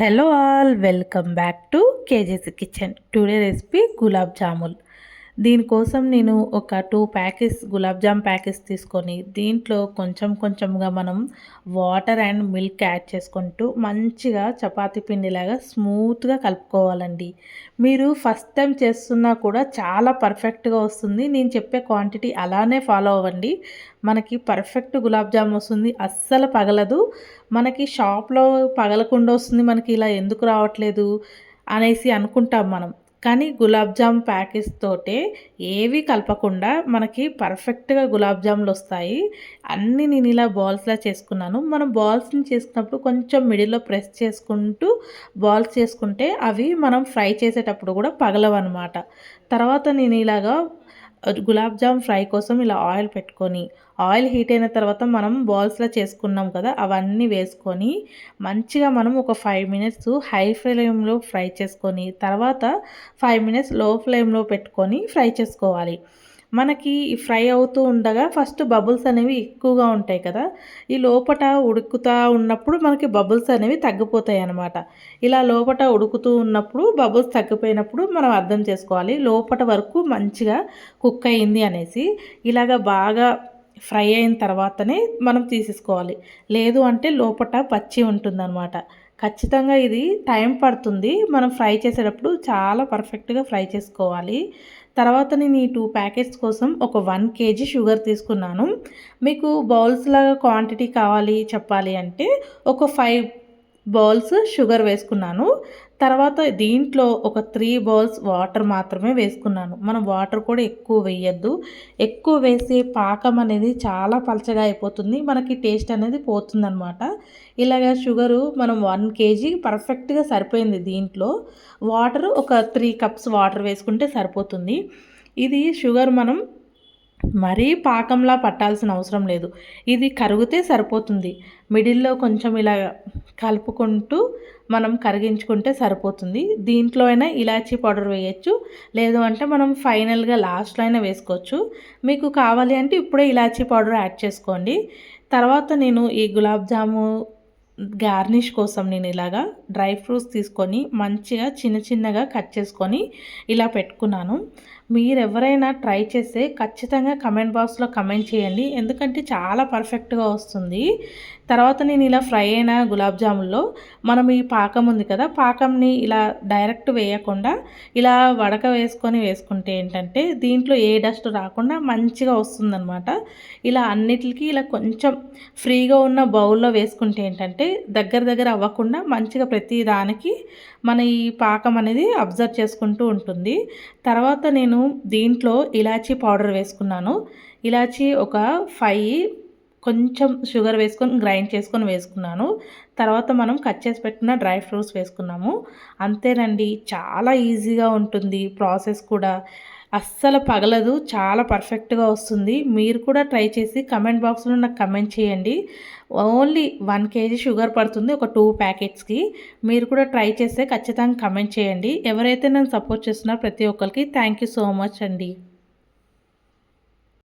Hello all welcome back to KGC kitchen today recipe gulab jamun దీనికోసం నేను ఒక two packets gulab jam packets తీసుకొని దీంట్లో కొంచెం కొంచెంగా మనం వాటర్ అండ్ మిల్క్ యాడ్ చేసుకుంటూ మంచిగా చపాతీ పిండిలాగా స్మూత్గా కలుపుకోవాలండి. మీరు ఫస్ట్ టైం చేస్తున్నా కూడా చాలా పర్ఫెక్ట్గా వస్తుంది. నేను చెప్పే క్వాంటిటీ అలానే ఫాలో అవ్వండి. మనకి పర్ఫెక్ట్ గులాబ్ జామ్ వస్తుంది. అస్సలు పగలదు. మనకి షాప్లో పగలకుండా వస్తుంది. మనకి ఇలా ఎందుకు రావట్లేదు అనేసి అనుకుంటాం మనం. కానీ గులాబ్ జామ్ ప్యాకెట్స్ తోటే ఏవి కలపకుండా మనకి పర్ఫెక్ట్గా గులాబ్జాములు వస్తాయి. అన్నీ నేను ఇలా బాల్స్లా చేసుకున్నాను. మనం బాల్స్ని చేసుకున్నప్పుడు కొంచెం మిడిల్లో ప్రెస్ చేసుకుంటూ బాల్స్ చేసుకుంటే అవి మనం ఫ్రై చేసేటప్పుడు కూడా పగలవన్నమాట. తర్వాత నేను ఇలాగా గులాబ్ జామ్ ఫ్రై కోసం ఇలా ఆయిల్ పెట్టుకొని ఆయిల్ హీట్ అయిన తర్వాత మనం బాల్స్లో చేసుకున్నాం కదా అవన్నీ వేసుకొని మంచిగా మనం ఒక ఫైవ్ మినిట్స్ హై ఫ్లేమ్లో ఫ్రై చేసుకొని తర్వాత ఫైవ్ మినిట్స్లో ఫ్లేమ్లో పెట్టుకొని ఫ్రై చేసుకోవాలి. మనకి ఫ్రై అవుతూ ఉండగా ఫస్ట్ బబుల్స్ అనేవి ఎక్కువగా ఉంటాయి కదా. ఈ లోపట ఉడుకుతూ ఉన్నప్పుడు మనకి బబుల్స్ అనేవి తగ్గిపోతాయి అన్నమాట. ఇలా లోపట ఉడుకుతూ ఉన్నప్పుడు బబుల్స్ తగ్గిపోయినప్పుడు మనం అర్థం చేసుకోవాలి లోపట వరకు మంచిగా కుక్ అయింది అనేసి. ఇలాగ బాగా ఫ్రై అయిన తర్వాతనే మనం తీసేసుకోవాలి. లేదు అంటే లోపట పచ్చి ఉంటుందన్నమాట. ఖచ్చితంగా ఇది టైం పడుతుంది. మనం ఫ్రై చేసేటప్పుడు చాలా పర్ఫెక్ట్గా ఫ్రై చేసుకోవాలి. తర్వాత నేను ఈ టూ ప్యాకెట్స్ కోసం ఒక వన్ కేజీ షుగర్ తీసుకున్నాను. మీకు బౌల్స్ లాగా క్వాంటిటీ కావాలి చెప్పాలి అంటే ఒక ఫైవ్ బౌల్స్ షుగర్ వేసుకున్నాను. తర్వాత దీంట్లో ఒక త్రీ బౌల్స్ వాటర్ మాత్రమే వేసుకున్నాను. మనం వాటర్ కూడా ఎక్కువ వేయద్దు. ఎక్కువ వేసి పాకం అనేది చాలా పలచగా అయిపోతుంది. మనకి టేస్ట్ అనేది పోతుందనమాట ఇలాగ షుగరు మనం వన్ కేజీ పర్ఫెక్ట్గా సరిపోయింది దీంట్లో. వాటర్ ఒక త్రీ కప్స్ వాటర్ వేసుకుంటే సరిపోతుంది. ఇది షుగర్ మనం మరీ పాకంలా పట్టాల్సిన అవసరం లేదు. ఇది కరిగితే సరిపోతుంది. మిడిల్లో కొంచెం ఇలా కలుపుకుంటూ మనం కరిగించుకుంటే సరిపోతుంది. దీంట్లో అయినా ఇలాచీ పౌడర్ వేయచ్చు. లేదు అంటే మనం ఫైనల్గా లాస్ట్లో అయినా వేసుకోవచ్చు. మీకు కావాలి అంటే ఇప్పుడే ఇలాచీ పౌడర్ యాడ్ చేసుకోండి. తర్వాత నేను ఈ గులాబ్ జాము గార్నిష్ కోసం నేను ఇలాగా డ్రై ఫ్రూట్స్ తీసుకొని మంచిగా చిన్న చిన్నగా కట్ చేసుకొని ఇలా పెట్టుకున్నాను. మీరు ఎవరైనా ట్రై చేస్తే ఖచ్చితంగా కమెంట్ బాక్స్లో కమెంట్ చేయండి. ఎందుకంటే చాలా పర్ఫెక్ట్గా వస్తుంది. తర్వాత నేను ఇలా ఫ్రై అయిన గులాబ్ జాముల్లో మనం ఈ పాకం ఉంది కదా పాకంని ఇలా డైరెక్ట్ వేయకుండా ఇలా వడక వేసుకొని వేసుకుంటే ఏంటంటే దీంట్లో ఏ డస్ట్ రాకుండా మంచిగా వస్తుందన్నమాట. ఇలా అన్నిటికీ ఇలా కొంచెం ఫ్రీగా ఉన్న బౌల్లో వేసుకుంటే ఏంటంటే దగ్గర దగ్గర అవ్వకుండా మంచిగా ప్రతి దానికి మన ఈ పాకం అనేది అబ్జర్వ్ చేసుకుంటూ ఉంటుంది. తర్వాత నేను దీంట్లో ఇలాచీ పౌడర్ వేసుకున్నాను. ఇలాచీ ఒక ఫైవ్ కొంచెం షుగర్ వేసుకొని గ్రైండ్ చేసుకొని వేసుకున్నాను. తర్వాత మనం కట్ చేసి పెట్టిన డ్రై ఫ్రూట్స్ వేసుకున్నాము. అంతేనండి చాలా ఈజీగా ఉంటుంది ప్రాసెస్ కూడా. అస్సలు పగలదు చాలా పర్ఫెక్ట్గా వస్తుంది. మీరు కూడా ట్రై చేసి కమెంట్ బాక్స్లో నాకు కమెంట్ చేయండి. ఓన్లీ వన్ కేజీ షుగర్ పడుతుంది ఒక టూ ప్యాకెట్స్కి. మీరు కూడా ట్రై చేస్తే ఖచ్చితంగా కమెంట్ చేయండి. ఎవరైతే నన్ను సపోర్ట్ చేస్తున్నారో ప్రతి ఒక్కరికి థ్యాంక్ యూ సో మచ్ అండి.